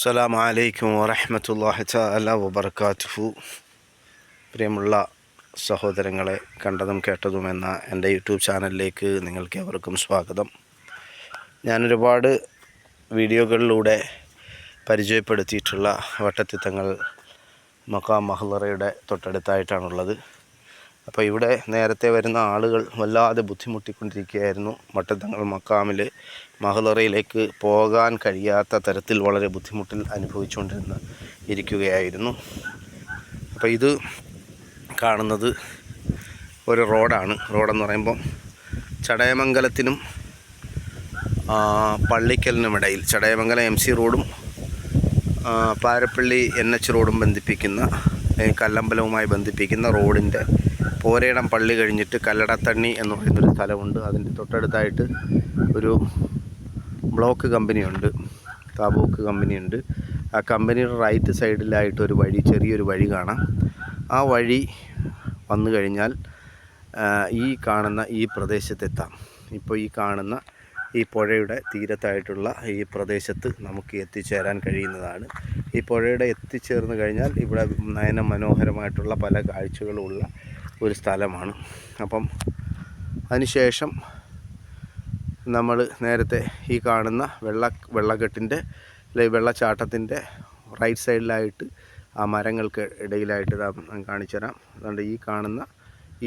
അസ്സലാമു അലൈക്കും വറഹ്മത്തുള്ളാഹി തആല വബറകാതുഹു. പ്രിയമുള്ള സഹോദരങ്ങളെ കണ്ടതും കേട്ടതും എന്ന എന്റെ യൂട്യൂബ് ചാനലിലേക്ക് നിങ്ങൾക്ക് എവർക്കും സ്വാഗതം. ഞാനൊരുപാട് വീഡിയോകളിലൂടെ പരിചയപ്പെടുത്തിയിട്ടുള്ള വട്ടത്തിത്തങ്ങൾ മക്കാം മഹ്ലറയുടെ തൊട്ടടുത്തായിട്ടാണുള്ളത്. അപ്പോൾ ഇവിടെ നേരത്തെ വരുന്ന ആളുകൾ വല്ലാതെ ബുദ്ധിമുട്ടിക്കൊണ്ടിരിക്കുകയായിരുന്നു. മട്ടത്തങ്ങൾ മക്കാമിൽ മഹലറയിലേക്ക് പോകാൻ കഴിയാത്ത തരത്തിൽ വളരെ ബുദ്ധിമുട്ടിൽ അനുഭവിച്ചുകൊണ്ടിരുന്ന ഇരിക്കുകയായിരുന്നു. അപ്പോൾ ഇത് കാണുന്നത് ഒരു റോഡാണ്. റോഡെന്ന് പറയുമ്പോൾ ചടയമംഗലത്തിനും പള്ളിക്കലിനും ഇടയിൽ ചടയമംഗലം എം സി റോഡും പാരപ്പള്ളി എൻ എച്ച് റോഡും ബന്ധിപ്പിക്കുന്ന കല്ലമ്പലവുമായി ബന്ധിപ്പിക്കുന്ന റോഡിന്റെ പോരയിടം പള്ളി കഴിഞ്ഞിട്ട് കല്ലടത്തണ്ണി എന്ന് പറയുന്നൊരു സ്ഥലമുണ്ട്. അതിന്റെ തൊട്ടടുത്തായിട്ട് ഒരു ബ്ലോക്ക് കമ്പനിയുണ്ട് താബൂക്ക് കമ്പനിയുണ്ട്. ആ കമ്പനിയുടെ റൈറ്റ് സൈഡിലായിട്ട് ഒരു വഴി ചെറിയൊരു വഴി കാണാം. ആ വഴി വന്നു കഴിഞ്ഞാൽ ഈ കാണുന്ന ഈ പ്രദേശത്തെത്താം. ഇപ്പോൾ ഈ കാണുന്ന ഈ പുഴയുടെ തീരത്തായിട്ടുള്ള ഈ പ്രദേശത്ത് നമുക്ക് എത്തിച്ചേരാൻ കഴിയുന്നതാണ്. ഈ പുഴയുടെ എത്തിച്ചേർന്ന് കഴിഞ്ഞാൽ ഇവിടെ നയന മനോഹരമായിട്ടുള്ള പല കാഴ്ചകളുമുള്ള ഒരു സ്ഥലമാണ്. അപ്പം അതിനുശേഷം നമ്മൾ നേരത്തെ ഈ കാണുന്ന വെള്ള വെള്ളക്കെട്ടിന്റെ അല്ലെങ്കിൽ വെള്ളച്ചാട്ടത്തിന്റെ റൈറ്റ് സൈഡിലായിട്ട് ആ മരങ്ങൾക്ക് ഇടയിലായിട്ട് ഞാൻ കാണിച്ചു തരാം അതുകൊണ്ട് ഈ കാണുന്ന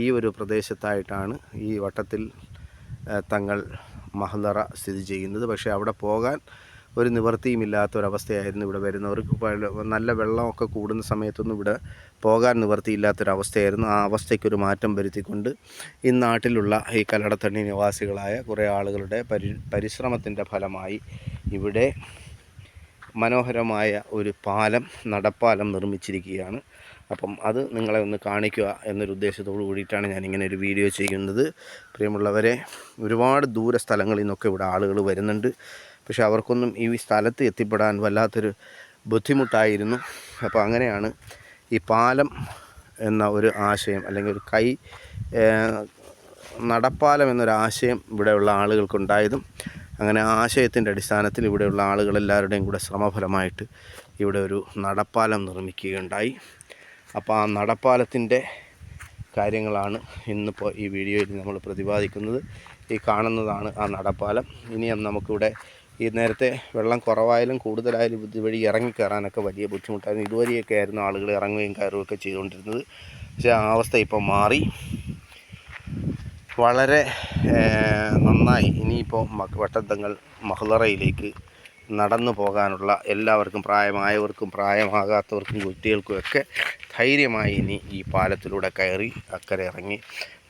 ഈ ഒരു പ്രദേശത്തായിട്ടാണ് ഈ വട്ടത്തിൽ തങ്ങൾ മഹദറ സ്ഥിതി ചെയ്യുന്നത്. പക്ഷേ അവിടെ പോകാൻ ഒരു നിവൃത്തിയുമില്ലാത്ത ഒരവസ്ഥയായിരുന്നു ഇവിടെ വരുന്നവർക്ക് നല്ല വെള്ളമൊക്കെ കൂടുന്ന സമയത്തൊന്നും ഇവിടെ പോകാൻ നിവൃത്തിയില്ലാത്തൊരവസ്ഥയായിരുന്നു ആ അവസ്ഥയ്ക്കൊരു മാറ്റം വരുത്തിക്കൊണ്ട് ഈ നാട്ടിലുള്ള ഈ കല്ലടത്തണ്ണി നിവാസികളായ കുറേ ആളുകളുടെ പരി പരിശ്രമത്തിന്റെ ഫലമായി ഇവിടെ മനോഹരമായ ഒരു പാലം നടപ്പാലം നിർമ്മിച്ചിരിക്കുകയാണ്. അപ്പം അത് നിങ്ങളെ ഒന്ന് കാണിക്കുക എന്നൊരു ഉദ്ദേശത്തോടു കൂടിയിട്ടാണ് ഞാനിങ്ങനെ ഒരു വീഡിയോ ചെയ്യുന്നത്. പ്രിയമുള്ളവരെ ഒരുപാട് ദൂര സ്ഥലങ്ങളിൽ നിന്നൊക്കെ ഇവിടെ ആളുകൾ വരുന്നുണ്ട്. പക്ഷെ അവർക്കൊന്നും ഈ സ്ഥലത്ത് എത്തിപ്പെടാൻ വല്ലാത്തൊരു ബുദ്ധിമുട്ടായിരുന്നു. അപ്പോൾ അങ്ങനെയാണ് ഈ പാലം എന്ന ഒരു ആശയം അല്ലെങ്കിൽ ഒരു കൈ നടപ്പാലം എന്നൊരു ആശയം ഇവിടെയുള്ള ആളുകൾക്കുണ്ടായതും അങ്ങനെ ആശയത്തിന്റെ അടിസ്ഥാനത്തിൽ ഇവിടെയുള്ള ആളുകളെല്ലാവരുടെയും കൂടെ ശ്രമഫലമായിട്ട് ഇവിടെ ഒരു നടപ്പാലം നിർമ്മിക്കുകയുണ്ടായി. അപ്പോൾ ആ നടപ്പാലത്തിന്റെ കാര്യങ്ങളാണ് ഇന്നിപ്പോൾ ഈ വീഡിയോയിൽ നമ്മൾ പ്രതിപാദിക്കുന്നത്. ഈ കാണുന്നതാണ് ആ നടപ്പാലം. ഇനിയും നമുക്കിവിടെ ഈ നേരത്തെ വെള്ളം കുറവായാലും കൂടുതലായാലും ഇതുവഴി ഇറങ്ങിക്കയറാനൊക്കെ വലിയ ബുദ്ധിമുട്ടായിരുന്നു. ഇതുവരെയൊക്കെ ആയിരുന്നു ആളുകൾ ഇറങ്ങുകയും കയറുകയൊക്കെ ചെയ്തുകൊണ്ടിരുന്നത്. പക്ഷേ ആ അവസ്ഥ ഇപ്പം മാറി. വളരെ നന്നായി. ഇനിയിപ്പോൾ വട്ടത്തങ്ങൾ മഹ്ലറയിലേക്ക് നടന്നു പോകാനുള്ള എല്ലാവർക്കും പ്രായമായവർക്കും പ്രായമാകാത്തവർക്കും കുട്ടികൾക്കും ഒക്കെ ധൈര്യമായി ഇനി ഈ പാലത്തിലൂടെ കയറി അക്കരെ ഇറങ്ങി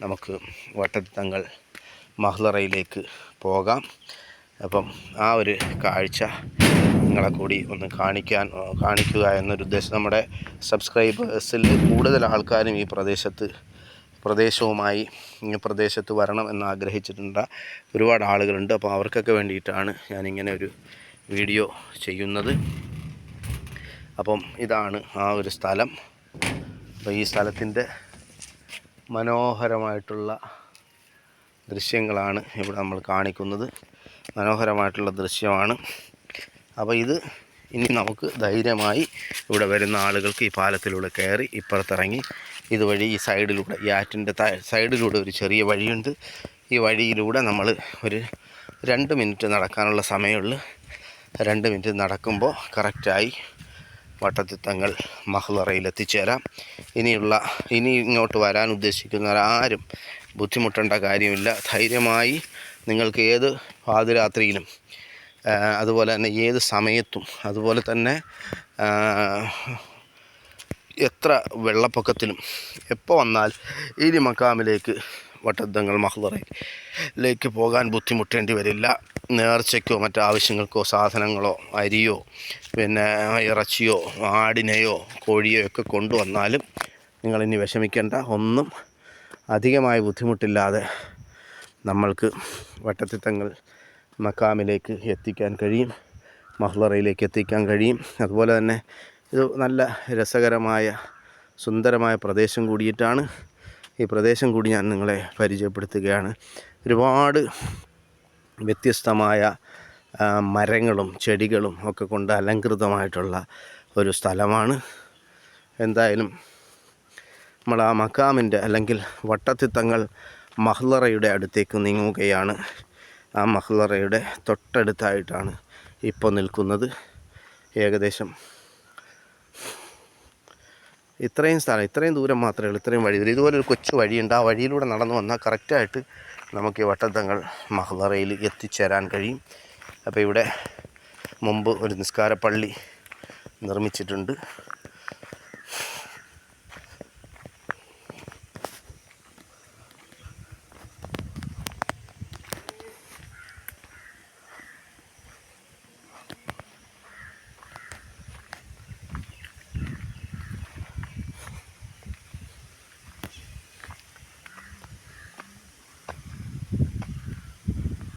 നമുക്ക് വട്ടത്തങ്ങൾ മഹ്ലറയിലേക്ക് പോകാം. അപ്പം ആ ഒരു കാഴ്ച നിങ്ങളെ കൂടി ഒന്ന് കാണിക്കാൻ കാണിക്കുക എന്നൊരു ഉദ്ദേശം. നമ്മുടെ സബ്സ്ക്രൈബേഴ്സിൽ കൂടുതൽ ആൾക്കാരും ഈ പ്രദേശത്ത് പ്രദേശവുമായി ഈ പ്രദേശത്ത് വരണം എന്ന് ആഗ്രഹിച്ചിട്ടുണ്ട്. ഒരുപാട് ആളുകളുണ്ട്. അപ്പോൾ അവർക്കൊക്കെ വേണ്ടിയിട്ടാണ് ഞാനിങ്ങനെ ഒരു വീഡിയോ ചെയ്യുന്നത്. അപ്പം ഇതാണ് ആ ഒരു സ്ഥലം. അപ്പോൾ ഈ സ്ഥലത്തിന്റെ മനോഹരമായിട്ടുള്ള ദൃശ്യങ്ങളാണ് ഇവിടെ നമ്മൾ കാണിക്കുന്നത്. മനോഹരമായിട്ടുള്ള ദൃശ്യമാണ്. അപ്പോൾ ഇത് ഇനി നമുക്ക് ധൈര്യമായി ഇവിടെ വരുന്ന ആളുകൾക്ക് ഈ പാലത്തിലൂടെ കയറി ഇപ്പുറത്തിറങ്ങി ഇതുവഴി ഈ സൈഡിലൂടെ ഈ ആറ്റിന്റെ സൈഡിലൂടെ ഒരു ചെറിയ വഴിയുണ്ട്. ഈ വഴിയിലൂടെ നമ്മൾ ഒരു രണ്ട് മിനിറ്റ് നടക്കാനുള്ള സമയമുള്ളു. രണ്ട് മിനിറ്റ് നടക്കുമ്പോൾ കറക്റ്റായി വട്ടത്തിത്തങ്ങൾ മഹ്ലറയിൽ എത്തിച്ചേരാം ഇനിയുള്ള ഇനി ഇങ്ങോട്ട് വരാൻ ഉദ്ദേശിക്കുന്നവരാരും ബുദ്ധിമുട്ടേണ്ട കാര്യമില്ല. ധൈര്യമായി നിങ്ങൾക്ക് ഏത് പാതിരാത്രിയിലും അതുപോലെ തന്നെ ഏത് സമയത്തും അതുപോലെ തന്നെ എത്ര വെള്ളപ്പൊക്കത്തിലും എപ്പോൾ വന്നാൽ ഇനി മക്കാമിലേക്ക് വട്ടദ്ധങ്ങൾ മഹ്ലറയിലേക്ക് പോകാൻ ബുദ്ധിമുട്ടേണ്ടി വരില്ല. നേർച്ചയ്ക്കോ മറ്റാവശ്യങ്ങൾക്കോ സാധനങ്ങളോ അരിയോ പിന്നെ ഇറച്ചിയോ ആടിനെയോ കോഴിയോ ഒക്കെ കൊണ്ടുവന്നാലും നിങ്ങളിനി വിഷമിക്കേണ്ട. ഒന്നും അധികമായ ബുദ്ധിമുട്ടില്ലാതെ നമ്മൾക്ക് വട്ടത്തിത്തങ്ങൾ മക്കാമിലേക്ക് എത്തിക്കാൻ കഴിയും മഹ്ലറയിലേക്ക് എത്തിക്കാൻ കഴിയും. അതുപോലെ തന്നെ ഇത് നല്ല രസകരമായ സുന്ദരമായ പ്രദേശം കൂടിയിട്ടാണ് ഈ പ്രദേശം കൂടി ഞാൻ നിങ്ങളെ പരിചയപ്പെടുത്തുകയാണ്. ഒരുപാട് വ്യത്യസ്തമായ മരങ്ങളും ചെടികളും ഒക്കെ കൊണ്ട് അലങ്കൃതമായിട്ടുള്ള ഒരു സ്ഥലമാണ്. എന്തായാലും നമ്മൾ ആ മക്കാമിന്റെ അല്ലെങ്കിൽ വട്ടത്തിത്തങ്ങൾ മഹ്ലറയുടെ അടുത്തേക്ക് നീങ്ങുകയാണ്. ആ മഹ്ലറയുടെ തൊട്ടടുത്തായിട്ടാണ് ഇപ്പോൾ നിൽക്കുന്നത്. ഏകദേശം ഇത്രയും സ്ഥലം ഇത്രയും ദൂരം മാത്രമേ ഉള്ളൂ ഇത്രയും വഴി ഇതുപോലെ ഒരു കൊച്ചു വഴിയുണ്ട്. ആ വഴിയിലൂടെ നടന്നു വന്നാൽ കറക്റ്റായിട്ട് നമുക്ക് ഈ വട്ടത്തങ്ങൾ മഹ്ലറയിൽ എത്തിച്ചേരാൻ കഴിയും. അപ്പോൾ ഇവിടെ മുമ്പ് ഒരു നിസ്കാര പള്ളി നിർമ്മിച്ചിട്ടുണ്ട്.